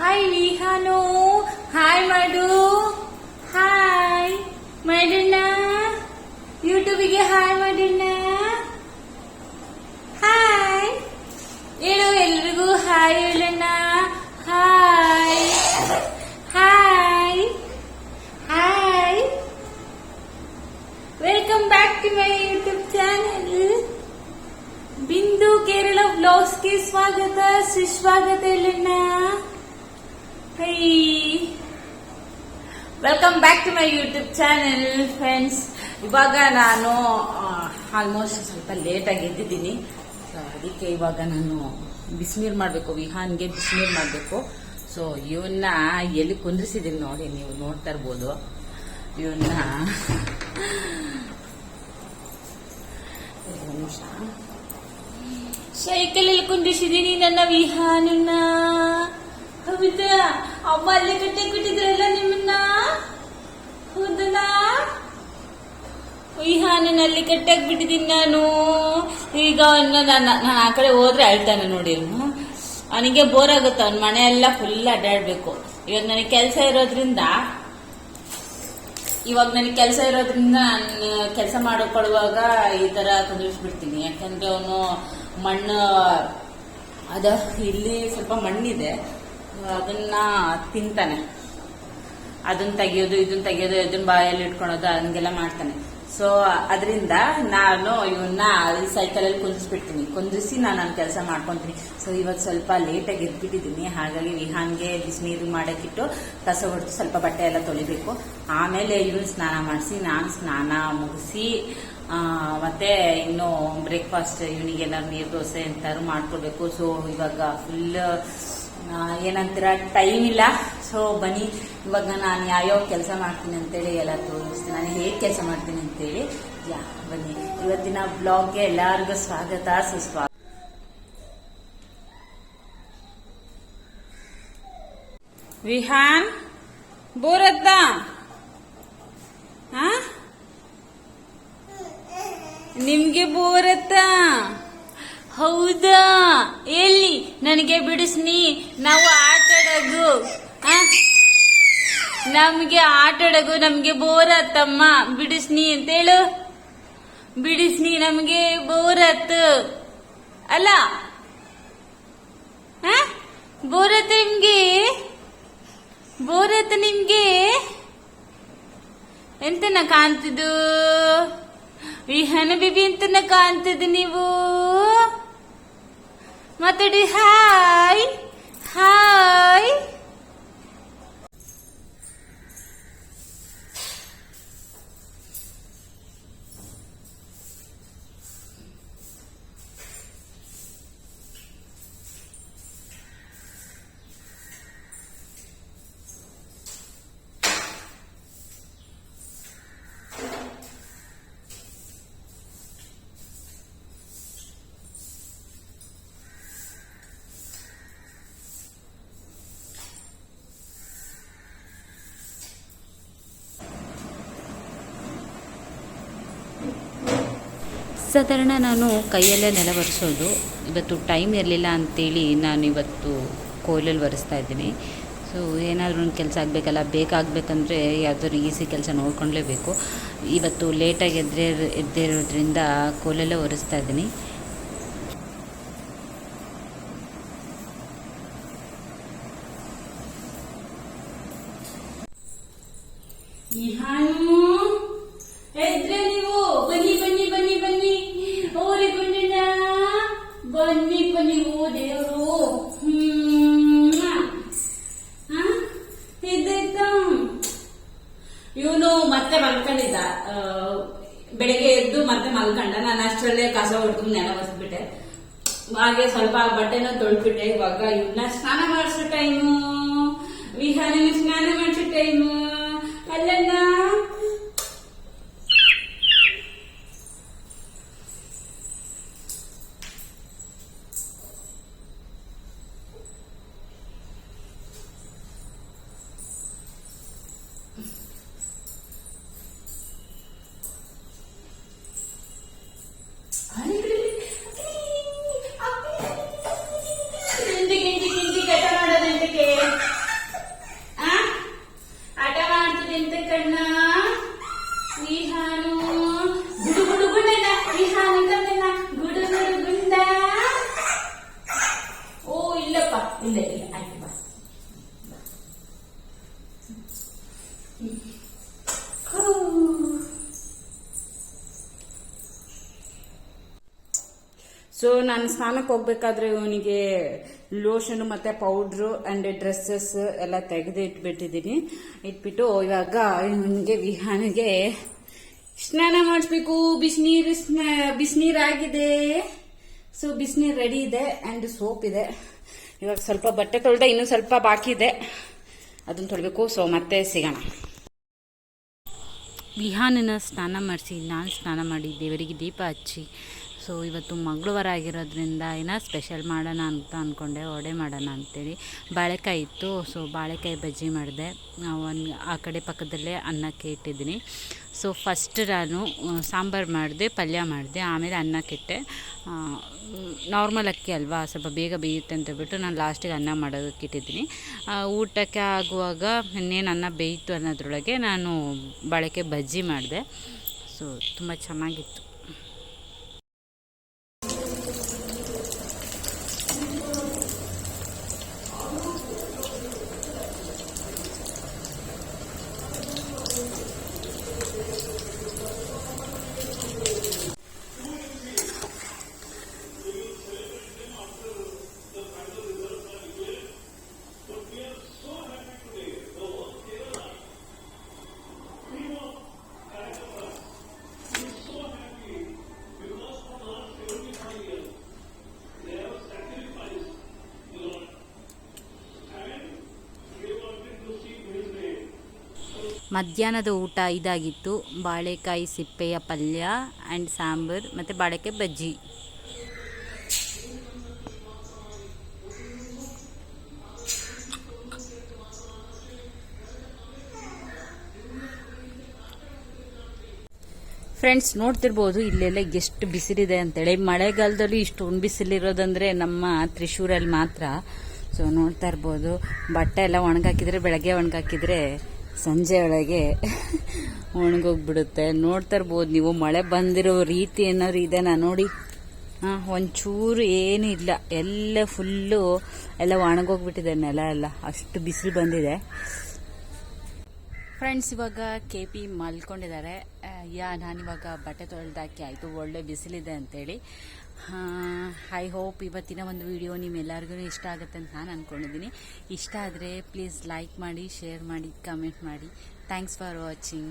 Hi Vihaan hi ಮಾಡು hi ಮಾಡಣ್ಣ ಯೂಟ್ಯೂಬಿಗೆ ಹಾಯ್ ಮಾಡಣ್ಣ ಹಾಯ್ ಹೇಳು, ಎಲ್ರಿಗೂ hi ಹೇಳಣ್ಣ. Hi hi hi welcome back to my YouTube channel Bindu Kerala ಬ್ಲಾಗ್ಸ್ಗೆ ಸ್ವಾಗತ, ಸುಸ್ವಾಗತ ಹೇಳೋಣ hi welcome back to my YouTube channel friends ಇವಾಗ ನಾನು ಆಲ್ಮೋಸ್ಟ್ ಸ್ವಲ್ಪ ಲೇಟಾಗಿ ಎದ್ದಿದ್ದೀನಿ. ಸೊ ಅದಕ್ಕೆ ಇವಾಗ ನಾನು ಬಿಸಿನೀರು ಮಾಡಬೇಕು, ವಿಹಾನ್ಗೆ ಬಿಸಿನೀರು ಮಾಡಬೇಕು. ಸೊ ಇವನ್ನ ಎಲ್ಲಿ ಕುಂದ್ರಿಸಿದ್ದೀನಿ ನೋಡಿ, ನೀವು ನೋಡ್ತಾ ಇರ್ಬೋದು. ಇವನ್ನ ಸೈಕಲಲ್ಲಿ ಕುಂದಿಸಿದೀನಿ ನನ್ನ ವಿಹಾನನ್ನ. ಹೌದಾ ಅಮ್ಮ ಅಲ್ಲಿ ಕಟ್ಟೆ ಬಿಟ್ಟಿದ್ರಲ್ಲ ನಿಮ್ಮನ್ನ? ಹೌದಲ್ಲ ಅಲ್ಲಿ ಕಟ್ಟಾಕ್ ಬಿಟ್ಟಿದ್ದೀನಿ ನಾನು. ಈಗ ನಾನು ನಾನು ಆ ಕಡೆ ಹೋದ್ರೆ ಅಳ್ತಾನೆ ನೋಡಿ ಅವನು ಅವನಿಗೆ ಬೋರ್ ಆಗುತ್ತೆ. ಅವ್ನ ಮನೆ ಎಲ್ಲ ಫುಲ್ ಅಡ್ಡಾಡ್ಬೇಕು. ಇವಾಗ ನನಗೆ ಕೆಲಸ ಇರೋದ್ರಿಂದ ಇವಾಗ ನನಗೆ ಕೆಲಸ ಇರೋದ್ರಿಂದ ನಾನು ಕೆಲಸ ಮಾಡಿಕೊಳ್ಳುವಾಗ ಈ ತರ ಕುಂದಿರಿಸ್ಬಿಡ್ತೀನಿ. ಯಾಕಂದ್ರೆ ಅವನು ಮಣ್ಣು ಅದ ಇಲ್ಲಿ ಸ್ವಲ್ಪ ಮಣ್ಣಿದೆ. ಅದನ್ನ ತಿಂತಾನೆ. ಅದನ್ನ ತೆಗಿಯೋದು, ಇದನ್ನ ತೆಗಿಯೋದು, ಇದನ್ನ ಬಾಯಲ್ಲಿ ಇಟ್ಕೊಳೋದು, ಹಂಗೆಲ್ಲ ಮಾಡ್ತಾನೆ. ಸೊ ಅದರಿಂದ ನಾನು ಇವನ್ನ ಸೈಕಲ್ ಅಲ್ಲಿ ಕುಂದಿಸ್ಬಿಡ್ತೀನಿ ಕುಂದಿಸಿ ನಾನು ನನ್ನ ಕೆಲಸ ಮಾಡ್ಕೊಂತೀನಿ. ಸೊ ಇವತ್ತು ಸ್ವಲ್ಪ ಲೇಟಾಗಿ ಎದ್ಬಿಟ್ಟಿದ್ದೀನಿ. ಹಾಗಾಗಿ ವಿಹಾನ್ಗೆ ಬಿಸಿನೀರು ಮಾಡಕ್ಕಿಟ್ಟು ಕಸ ಹೊಡೆದು ಸ್ವಲ್ಪ ಬಟ್ಟೆ ಎಲ್ಲ ತೊಳಿಬೇಕು. ಆಮೇಲೆ ಇವನು ಸ್ನಾನ ಮಾಡಿಸಿ, ನಾನು ಸ್ನಾನ ಮುಗಿಸಿ ಮತ್ತೆ ಇನ್ನು ಬ್ರೇಕ್ಫಾಸ್ಟ್ ಇವನಿಗೆಲ್ಲ ನೀರು ದೋಸೆ ಎಂತಾದ್ರು ಮಾಡ್ಕೊಡ್ಬೇಕು. ಸೊ ಇವಾಗ ಫುಲ್ ಏನಂತೀರ ಟೈಮ್ ಇಲ್ಲ. ಸೊ ಬನ್ನಿ, ಇವಾಗ ನಾನು ಯಾವ್ಯಾವ ಕೆಲಸ ಮಾಡ್ತೀನಿ ಅಂತೇಳಿ ಎಲ್ಲ ತೋರಿಸ್ತೀನಿ. ನಾನು ಹೇಗೆ ಕೆಲಸ ಮಾಡ್ತೀನಿ ಅಂತೇಳಿ. ಯಾ, ಬನ್ನಿ. ಇವತ್ತಿನ ಬ್ಲಾಗ್ಗೆ ಎಲ್ಲರಿಗೂ ಸ್ವಾಗತ ಸುಸ್ವಾಗತ ವಿಹಾನ್ ಬೋರದ್ದ ನಿಮ್ಗೆ ಬೋರತ್ತ ಹೌದಾ? ಎಲ್ಲಿ? ನನಗೆ ಬಿಡಿಸ್ನಿ. ನಾವು ಆಟ ಆಡೋದು. ನಮಗೆ ನಮ್ಗೆ ಆಟ ಆಡೋದು, ನಮ್ಗೆ ಬೋರತ್ತಮ್ಮ ಬಿಡಿಸ್ನಿ ಅಂತೇಳು ಬಿಡಿಸ್ನಿ, ನಮ್ಗೆ ಬೋರತ್ತು ಅಲ್ಲ? ಬೋರ್ ಆತ ನಿಮ್ಗೆ? ಬೋರತ್ ನಿಮ್ಗೆ? ಎಂತನ ಕಾಣ್ತಿದ್ದು? ವಿಹಾನ ಬಿಬಿ ಅಂತನ ಕಾಣ್ತಿದ್ದು ನೀವು? ಮಾತಾಡಿ ಹಾಯ್ ಹಾಯ್ ಸಾಧಾರಣ ನಾನು ಕೈಯಲ್ಲೇ ನೆಲ ಒರೆಸೋದು. ಇವತ್ತು ಟೈಮ್ ಇರಲಿಲ್ಲ ಅಂತೇಳಿ ನಾನು ಇವತ್ತು ಕೋಲಲ್ಲಿ ಒರೆಸ್ತಾ ಇದ್ದೀನಿ. ಸೊ ಏನಾದರೂ ಒಂದು ಕೆಲಸ ಆಗಬೇಕಲ್ಲ ಬೇಕಾಗಬೇಕಂದ್ರೆ ಯಾವುದಾದ್ರು ಈಸಿ ಕೆಲಸ ನೋಡ್ಕೊಳ್ಳೇಬೇಕು ಇವತ್ತು ಲೇಟಾಗಿ ಎದ್ದೇ ಎದ್ದೇ ಇರೋದ್ರಿಂದ ಕೋಲಲ್ಲೇ ಒರೆಸ್ತಾ ಇದ್ದೀನಿ. ವಿಹಾನು ಇವನು ಮತ್ತೆ ಮಲ್ಕೊಂಡಿದ್ದ ಆ, ಬೆಳಗ್ಗೆ ಎದ್ದು ಮತ್ತೆ ಮಲ್ಕೊಂಡ ನಾನು ಅಷ್ಟರಲ್ಲೇ ಕಸ ಹೊಡೆದು ನೆಲ ಒರೆಸ್ಬಿಟ್ಟೆ ಹಾಗೆ ಸ್ವಲ್ಪ ಬಟ್ಟೆನ ತೊಳ್ಬಿಟ್ಟೆ ಇವಾಗ ಇವನ್ನ ಸ್ನಾನ ಮಾಡಿಸೋ ಟೈಮು ವಿಹಾನಿನ ಸ್ನಾನ ಮಾಡಿಸೋ ಟೈಮು ಸೊ ನಾನು ಸ್ನಾನಕ್ಕೆ ಹೋಗ್ಬೇಕಾದ್ರೆ ಇವನಿಗೆ ಲೋಷನ್ ಮತ್ತೆ ಪೌಡ್ರು ಅಂಡ್ ಡ್ರೆಸ್ಸಸ್ ಎಲ್ಲ ತೆಗೆದು ಇಟ್ಬಿಟ್ಟಿದ್ದೀನಿ. ಇಟ್ಬಿಟ್ಟು ಇವಾಗ ಇವನಿಗೆ ವಿಹಾನಿಗೆ ಸ್ನಾನ ಮಾಡಿಸ್ಬೇಕು. ಬಿಸಿನೀರು ಬಿಸಿನೀರು ಆಗಿದೆ. ಸೊ ಬಿಸಿನೀರು ರೆಡಿ ಇದೆ ಅಂಡ್ ಸೋಪ್ ಇದೆ. ಇವಾಗ ಸ್ವಲ್ಪ ಬಟ್ಟೆ ತೊಳೆದ ಇನ್ನೂ ಸ್ವಲ್ಪ ಬಾಕಿ ಇದೆ. ಅದನ್ನ ತೊಳಬೇಕು. ಸೊ ಮತ್ತೆ ಸಿಗೋಣ. ವಿಹಾನನ ಸ್ನಾನ ಮಾಡಿಸಿ, ನಾನು ಸ್ನಾನ ಮಾಡಿ ದೇವರಿಗೆ ದೀಪ ಹಚ್ಚಿ. ಸೊ ಇವತ್ತು ಮಂಗಳವಾರ ಆಗಿರೋದ್ರಿಂದ ಏನೋ ಸ್ಪೆಷಲ್ ಮಾಡೋಣ ಅಂತ ಅಂದ್ಕೊಂಡೆ ವಡೆ ಮಾಡೋಣ ಅಂತೇಳಿ. ಬಾಳೆಕಾಯಿ ಇತ್ತು, ಸೊ ಬಾಳೆಕಾಯಿ ಬಜ್ಜಿ ಮಾಡಿದೆ. ಒಂದು ಆ ಕಡೆ ಪಕ್ಕದಲ್ಲೇ ಅನ್ನಕ್ಕೆ ಇಟ್ಟಿದ್ದೀನಿ. ಸೊ ಫಸ್ಟ್ ನಾನು ಸಾಂಬಾರು ಮಾಡಿದೆ, ಪಲ್ಯ ಮಾಡಿದೆ, ಆಮೇಲೆ ಅನ್ನಕ್ಕೆ ಇಟ್ಟೆ. ನಾರ್ಮಲ್ ಅಕ್ಕಿ ಅಲ್ವಾ, ಸ್ವಲ್ಪ ಬೇಗ ಬೇಯುತ್ತೆ ಅಂತ ಬಿಟ್ಟು ನಾನು ಲಾಸ್ಟಿಗೆ ಅನ್ನ ಮಾಡೋದಕ್ಕೆ ಇಟ್ಟಿದ್ದೀನಿ. ಊಟಕ್ಕೆ ಆಗುವಾಗ ಇನ್ನೇನು ಅನ್ನ ಬೇಯಿತು ಅನ್ನೋದ್ರೊಳಗೆ ನಾನು ಬಾಳೆಕಾಯಿ ಬಜ್ಜಿ ಮಾಡಿದೆ. ಸೊ ತುಂಬ ಚೆನ್ನಾಗಿತ್ತು. ಮಧ್ಯಾಹ್ನದ ಊಟ ಇದಾಗಿತ್ತು. ಬಾಳೆಕಾಯಿ ಸಿಪ್ಪೆಯ ಪಲ್ಯ ಆ್ಯಂಡ್ ಸಾಂಬಾರು ಮತ್ತು ಬಾಳೆಕಾಯಿ ಬಜ್ಜಿ. ಫ್ರೆಂಡ್ಸ್ ನೋಡ್ತಿರ್ಬೋದು ಇಲ್ಲೆಲ್ಲ ಎಷ್ಟು ಬಿಸಿಲಿದೆ ಅಂತೇಳಿ. ಮಳೆಗಾಲದಲ್ಲಿ ಇಷ್ಟೊಂದು ಬಿಸಿಲಿರೋದಂದ್ರೆ ನಮ್ಮ ತ್ರಿಶೂರಲ್ಲಿ ಮಾತ್ರ. ಸೊ ನೋಡ್ತಾ ಇರ್ಬೋದು. ಬಟ್ಟೆ ಎಲ್ಲ ಒಣಗಾಕಿದ್ರೆ, ಬೆಳಗ್ಗೆ ಒಣಗಾಕಿದ್ರೆ ಸಂಜೆ ಒಳಗೆ ಒಣಗೋಗ್ಬಿಡುತ್ತೆ. ನೋಡ್ತಾ ಇರ್ಬೋದು ನೀವು ಮಳೆ ಬಂದಿರೋ ರೀತಿ ಏನಾದ್ರು ಇದೆನಾ ನೋಡಿ? ಹಾಂ, ಒಂಚೂರು ಏನೂ ಇಲ್ಲ. ಎಲ್ಲ ಫುಲ್ಲು ಎಲ್ಲ ಒಣಗೋಗ್ಬಿಟ್ಟಿದೆ ನೆಲ ಎಲ್ಲ. ಅಷ್ಟು ಬಿಸಿಲು ಬಂದಿದೆ. ಫ್ರೆಂಡ್ಸ್ ಇವಾಗ ಕೆ ಪಿ ಮಲ್ಕೊಂಡಿದ್ದಾರೆ. ಯಾ, ನಾನು ಇವಾಗ ಬಟ್ಟೆ ತೊಳೆದಾಕಿ ಆಯಿತು. ಒಳ್ಳೆ ಬಿಸಿಲಿದೆ ಅಂತೇಳಿ. ಐ ಹೋಪ್ ಇವತ್ತಿನ ಒಂದು ವಿಡಿಯೋ ನಿಮ್ಮೆಲ್ಲರಿಗೂ ಇಷ್ಟ ಆಗುತ್ತೆ ಅಂತ ನಾನು ಅಂದ್ಕೊಂಡಿದ್ದೀನಿ ಇಷ್ಟ ಆದರೆ ಪ್ಲೀಸ್ ಲೈಕ್ ಮಾಡಿ ಶೇರ್ ಮಾಡಿ ಕಮೆಂಟ್ ಮಾಡಿ. Thanks for watching